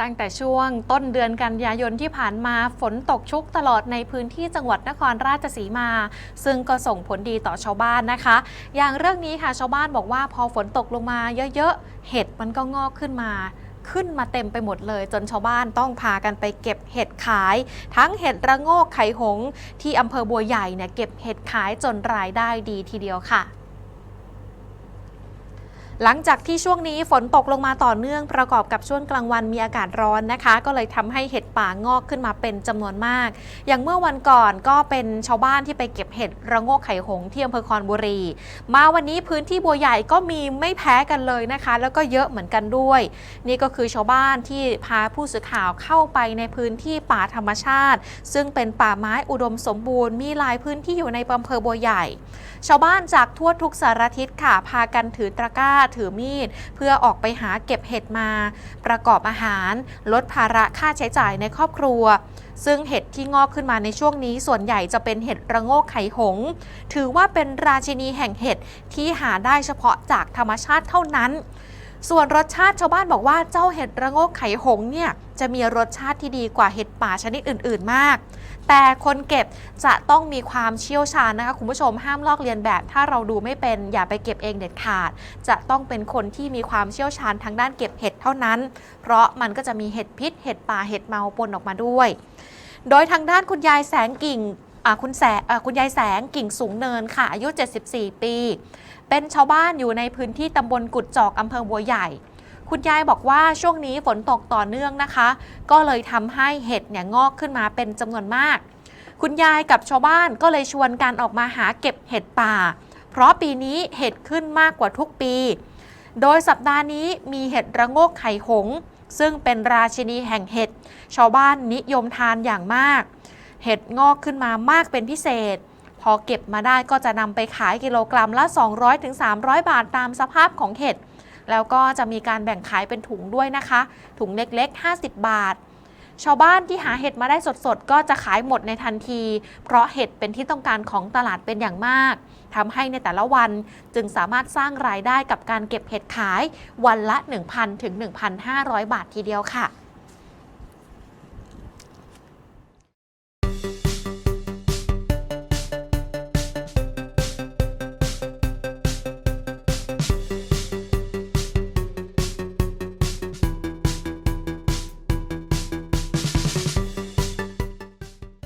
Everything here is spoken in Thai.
ตั้งแต่ช่วงต้นเดือนกันยายนที่ผ่านมาฝนตกชุกตลอดในพื้นที่จังหวัดนครราชสีมา ซึ่งก็ส่งผลดีต่อชาวบ้านนะคะ อย่างเรื่องนี้ค่ะชาวบ้านบอกว่าพอฝนตกลงมาเยอะๆ เห็ดมันก็งอกขึ้นมาขึ้นมาเต็มไปหมดเลย จนชาวบ้านต้องพากันไปเก็บเห็ดขาย ทั้งเห็ดระโงกไข่หง ที่อำเภอบัวใหญ่เนี่ยเก็บเห็ดขายจนรายได้ดีทีเดียวค่ะ หลังจากที่ช่วงนี้ฝนตกลงมาต่อเนื่องประกอบกับช่วงกลางวันมีอากาศร้อนนะคะ ก็เลยทำให้เห็ดป่างอกขึ้นมาเป็นจำนวนมาก อย่างเมื่อวันก่อนก็เป็นชาวบ้านที่ไปเก็บเห็ดระโงกไข่หงที่อำเภอคอนบุรี มาวันนี้พื้นที่บัวใหญ่ก็มีไม่แพ้กันเลยนะคะ แล้วก็เยอะเหมือนกันด้วย นี่ก็คือชาวบ้านที่พาผู้สื่อข่าวเข้าไปในพื้นที่ป่าธรรมชาติ ซึ่งเป็นป่าไม้อุดมสมบูรณ์มีหลายพื้นที่อยู่ในอำเภอบัวใหญ่ ชาวบ้านจากทั่วทุกสารทิศค่ะ พากันถือตะกร้าถือมีด เพื่อออกไปหาเก็บเห็ดมา ประกอบอาหาร ลดภาระค่าใช้จ่ายในครอบครัว ซึ่งเห็ดที่งอกขึ้นมาในช่วงนี้ส่วนใหญ่จะเป็นเห็ดระโงกไข่หง ถือว่าเป็นราชินีแห่งเห็ดที่หาได้เฉพาะจากธรรมชาติเท่านั้น ส่วนรสชาติชาวบ้านบอกว่าเจ้าเห็ดระโงกไข่หงเนี่ยจะมีรสชาติที่ดีกว่าเห็ดป่าชนิดอื่น ๆ มาก แต่คนเก็บจะต้องมีความเชี่ยวชาญนะคะคุณผู้ชมห้ามลอกเลียนแบบ ถ้าเราดูไม่เป็นอย่าไปเก็บเองเด็ดขาด จะต้องเป็นคนที่มีความเชี่ยวชาญทางด้านเก็บเห็ดเท่านั้น เพราะมันก็จะมีเห็ดพิษ เห็ดป่าเห็ดเมาปนออกมาด้วย โดยทางด้านคุณยายแสงกิ่งคุณแสคุณยายแสงกิ่งสูงเนินค่ะอายุ 74 ปี เป็นชาวบ้านอยู่ในพื้นที่ตำบลกุดจอกอำเภอบัวใหญ่ คุณยายบอกว่าช่วงนี้ฝนตกต่อเนื่องนะคะ ก็เลยทำให้เห็ดเนี่ยงอกขึ้นมาเป็นจำนวนมาก คุณยายกับชาวบ้านก็เลยชวนกันออกมาหาเก็บเห็ดป่า เพราะปีนี้เห็ดขึ้นมากกว่าทุกปี โดยสัปดาห์นี้มีเห็ดระโงกไข่หงส์ซึ่งเป็นราชินีแห่งเห็ด ชาวบ้านนิยมทานอย่างมาก เห็ดงอกขึ้นมามากเป็นพิเศษ อเก็บมาได้ก็จะนำไปขายกิโลกรัมละ 200-300 บาทตามสภาพของเห็ด แล้วก็จะมีการแบ่งขายเป็นถุงด้วยนะคะ ถุงเล็กๆ 50 บาท ชาวบ้านที่หาเห็ดมาได้สดๆ ก็จะขายหมดในทันที เพราะเห็ดเป็นที่ต้องการของตลาดเป็นอย่างมากทำให้ในแต่ละวันจึงสามารถสร้างรายได้กับการเก็บเห็ดขายวันละ 1,000ถึง1,500 บาททีเดียวค่ะ